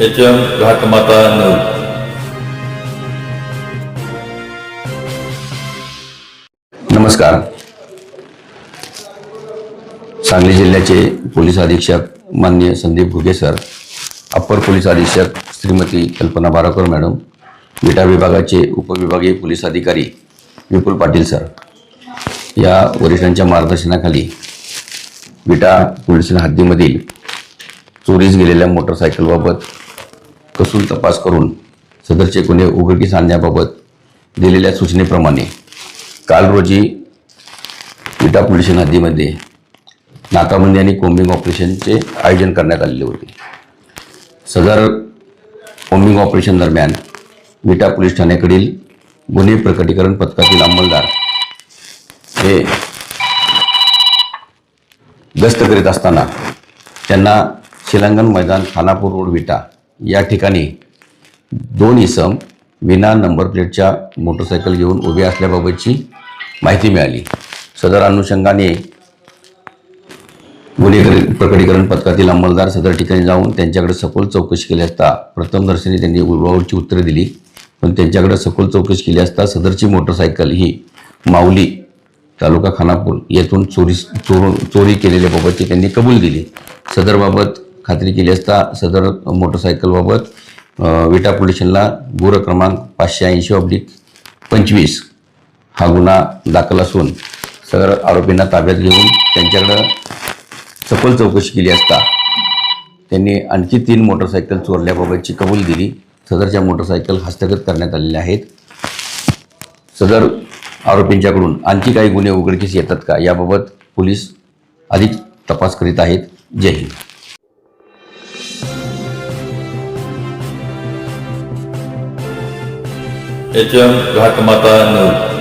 H M Ghatmata नऊ नमस्कार सांगली जिल्ह्याचे पोलीस अधीक्षक मान्य Sandeep Ghuge sir upper police अधीक्षक श्रीमती कल्पना बाराकर मॅडम विटा विभागाचे उपविभागीय पोलीस अधिकारी विपुल पाटील सर या वरिष्ठांच्या मार्गदर्शनाखाली विटा पोलीस हद्दीमधील चोरीस गेलेल्या मोटरसायकलबाबत कसून तपास करून सदरचे गुन्हे उघडकीस आणण्याबाबत दिलेल्या सूचनेप्रमाणे काल रोजी विटा पोलीस हद्दीमध्ये नाकाबंदी आणि कोम्बिंग ऑपरेशनचे आयोजन करण्यात आलेले होते. सदर कोम्बिंग ऑपरेशन दरम्यान विटा पोलीस ठाण्याकडील गुन्हे प्रकटीकरण पथकातील अंमलदार हे गस्त करीत असताना त्यांना शिलांगण मैदान खानापूर रोड विटा या ठिकाणी दोन इसम विना नंबर प्लेटच्या मोटरसायकल घेऊन उभे असल्याबाबतची माहिती मिळाली. सदर अनुषंगाने गुन्हे प्रकटीकरण पथकातील अंमलदार सदर ठिकाणी जाऊन त्यांच्याकडे सखोल चौकशी केली असता प्रथमदर्शनी त्यांनी उर्वावरची उत्तरे दिली. पण त्यांच्याकडे सखोल चौकशी केली असता सदरची मोटरसायकल ही माऊली तालुका खानापूर येथून चोरी चोर चोरी केलेल्याबाबतची त्यांनी कबूल दिली. सदरबाबत खात्री केली असता सदर मोटरसायकलबाबत विटा पोलिशनला गुर क्रमांक पाचशे ऐंशी ऑब्लिक पंचवीस हा गुन्हा दाखल असून सदर आरोपींना ताब्यात घेऊन त्यांच्याकडं सखोल चौकशी केली असता त्यांनी आणखी तीन मोटरसायकल चोरल्याबाबतची कबूल दिली. सदरच्या मोटरसायकल हस्तगत करण्यात आलेल्या आहेत. सदर आरोपींच्याकडून आणखी काही गुन्हे उघडकीस येतात का याबाबत पोलीस अधिक तपास करीत आहेत. जय हिंद. एच एम घाटमाता नऊ